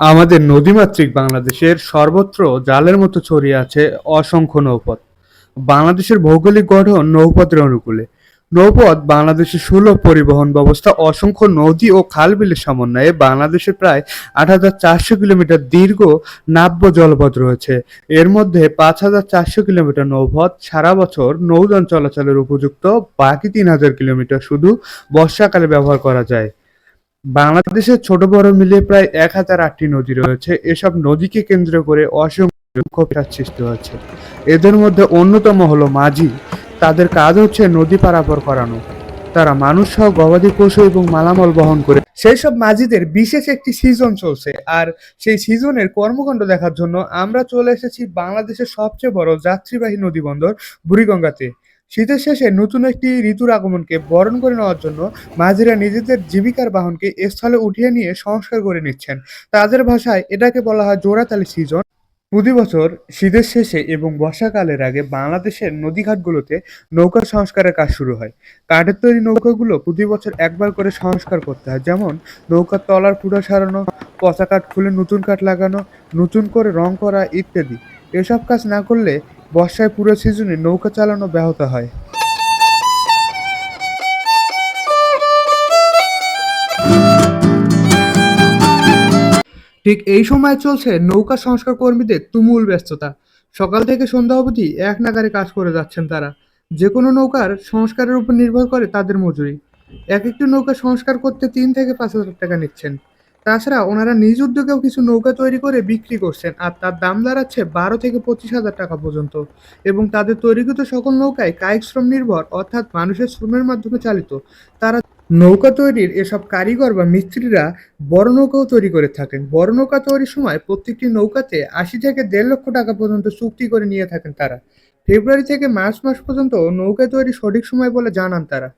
আমাদের নদীমাতৃক বাংলাদেশের সর্বত্র জালের মতো ছড়িয়ে আছে অসংখ্য নৌপথ। বাংলাদেশের ভৌগোলিক গঠন নৌপথের অনুকূলে। নৌপথ, বাংলাদেশের সুলভ পরিবহন ব্যবস্থা, অসংখ্য নদী ও খাল বিলের সমন্বয়ে বাংলাদেশের প্রায় আট হাজার চারশো কিলোমিটার দীর্ঘ নাব্য জলপথ রয়েছে। এর মধ্যে পাঁচ হাজার চারশো কিলোমিটার নৌপথ সারা বছর নৌযান চলাচলের উপযুক্ত, বাকি তিন হাজার কিলোমিটার শুধু বর্ষাকালে ব্যবহার করা যায়। বাংলাদেশের ছোট বড় মিলিয়ে প্রায় এক হাজার আটটি নদী রয়েছে। এসব নদীকে কেন্দ্র করে অসংখ্য সৃষ্টি হচ্ছে এদের মধ্যে অন্যতম হলো মাঝি। তাদের কাজ হচ্ছে নদী পারাপার করানো। তারা মানুষ সহ গবাদি পশু এবং মালামাল বহন করে। সেই সব মাঝিদের বিশেষ একটি সিজন চলছে। আর সেই সিজনের কর্মকাণ্ড দেখার জন্য আমরা চলে এসেছি বাংলাদেশের সবচেয়ে বড় যাত্রীবাহী নদী বন্দর বুড়িগঙ্গাতে। শীতের শেষে নতুন একটি ঋতুর আগমনকে বরণ করে নেওয়ার জন্য মাঝিরা নিজেদের জীবিকার বাহনকে স্থলে উঠিয়ে নিয়ে সংস্কার করে নিচ্ছেন। তাদের ভাষায় এটাকে বলা হয় জোড়াতালি সিজন প্রতি বছর শীতের শেষে এবং বর্ষাকালের আগে বাংলাদেশের নদীঘাটগুলোতে নৌকা সংস্কারের কাজ শুরু হয়। কাঠের তৈরি নৌকাগুলো প্রতি বছর একবার করে সংস্কার করতে হয়। যেমন নৌকার তলার পুরা সারানো, পচা কাঠ খুলে নতুন কাঠ লাগানো, নতুন করে রং করা ইত্যাদি। এসব কাজ না করলে বর্ষায় পুরো সিজনে নৌকা চালানো ব্যাহত হয়। ঠিক এই সময় চলছে নৌকা সংস্কার কর্মীদের তুমুল ব্যস্ততা। সকাল থেকে সন্ধ্যা অবধি এক নাগারে কাজ করে যাচ্ছেন তারা। যে কোনো নৌকার সংস্কারের উপর নির্ভর করে তাদের মজুরি। এক একটি নৌকা সংস্কার করতে তিন থেকে পাঁচ হাজার টাকা নিচ্ছেন। তাছাড়া ওনারা নিজ উদ্যোগেও কিছু নৌকা তৈরি করে বিক্রি করছেন আর তার দাম দাঁড়াচ্ছে বারো থেকে পঁচিশ হাজার টাকা পর্যন্ত এবং তাদের তৈরিকৃত সকল নৌকায় কায়িক শ্রম নির্ভর অর্থাৎ মানুষের শ্রমের মাধ্যমে চালিত। তারা নৌকা তৈরির এসব কারিগর বা মিস্ত্রিরা বড় নৌকাও তৈরি করে থাকেন। বড় নৌকা তৈরির সময় প্রত্যেকটি নৌকাতে আশি থেকে দেড় লক্ষ টাকা পর্যন্ত চুক্তি করে নিয়ে থাকেন তারা। ফেব্রুয়ারি থেকে মার্চ মাস পর্যন্ত নৌকা তৈরি সঠিক সময় বলে জানান তারা।